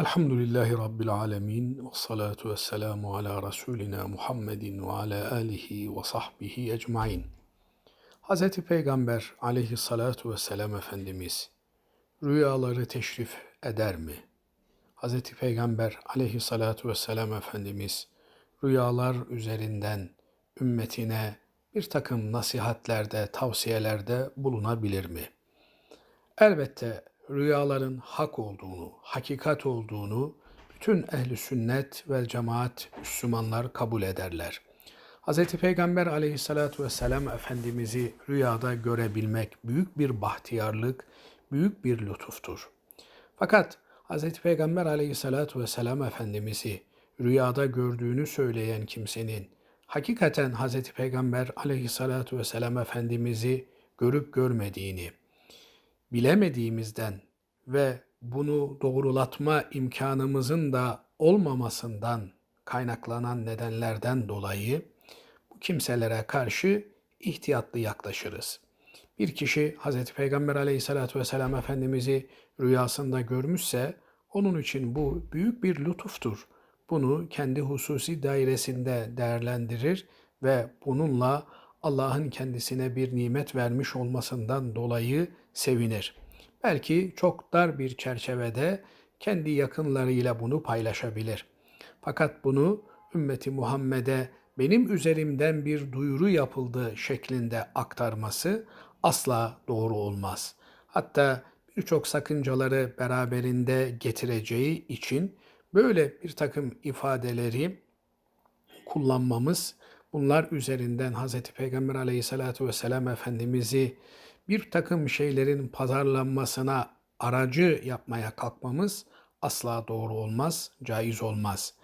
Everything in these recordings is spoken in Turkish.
Elhamdülillahi Rabbil alemin ve salatu ve selamu ala Resulina Muhammedin ve ala alihi ve sahbihi ecmain. Hz. Peygamber aleyhissalatu vesselam Efendimiz rüyaları teşrif eder mi? Hz. Peygamber aleyhissalatu vesselam Efendimiz rüyalar üzerinden ümmetine bir takım nasihatlerde, tavsiyelerde bulunabilir mi? Elbette rüyaların hak olduğunu, hakikat olduğunu bütün ehli sünnet ve cemaat Müslümanlar kabul ederler. Hz. Peygamber aleyhissalatu vesselam Efendimiz'i rüyada görebilmek büyük bir bahtiyarlık, büyük bir lütuftur. Fakat Hz. Peygamber aleyhissalatu vesselam Efendimiz'i rüyada gördüğünü söyleyen kimsenin hakikaten Hz. Peygamber aleyhissalatu vesselam Efendimiz'i görüp görmediğini, bilemediğimizden ve bunu doğrulatma imkanımızın da olmamasından kaynaklanan nedenlerden dolayı bu kimselere karşı ihtiyatlı yaklaşırız. Bir kişi Hz. Peygamber aleyhissalatü vesselam Efendimiz'i rüyasında görmüşse onun için bu büyük bir lütuftur. Bunu kendi hususi dairesinde değerlendirir ve bununla Allah'ın kendisine bir nimet vermiş olmasından dolayı sevinir. Belki çok dar bir çerçevede kendi yakınlarıyla bunu paylaşabilir. Fakat bunu ümmeti Muhammed'e benim üzerimden bir duyuru yapıldı şeklinde aktarması asla doğru olmaz. Hatta birçok sakıncaları beraberinde getireceği için böyle bir takım ifadeleri kullanmamız, bunlar üzerinden Hz. Peygamber aleyhissalatu vesselam Efendimiz'i bir takım şeylerin pazarlanmasına aracı yapmaya kalkmamız asla doğru olmaz, caiz olmaz.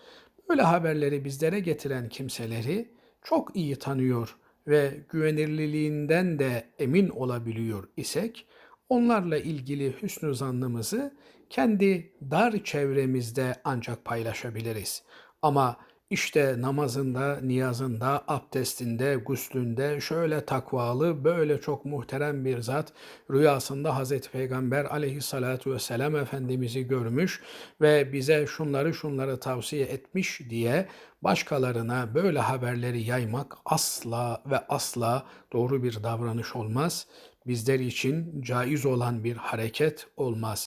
Böyle haberleri bizlere getiren kimseleri çok iyi tanıyor ve güvenirliliğinden de emin olabiliyor isek, onlarla ilgili hüsnü zannımızı kendi dar çevremizde ancak paylaşabiliriz. Ama işte namazında, niyazında, abdestinde, guslünde şöyle takvalı, böyle çok muhterem bir zat rüyasında Hazreti Peygamber aleyhissalatu vesselam Efendimiz'i görmüş ve bize şunları şunları tavsiye etmiş diye başkalarına böyle haberleri yaymak asla ve asla doğru bir davranış olmaz. Bizler için caiz olan bir hareket olmaz.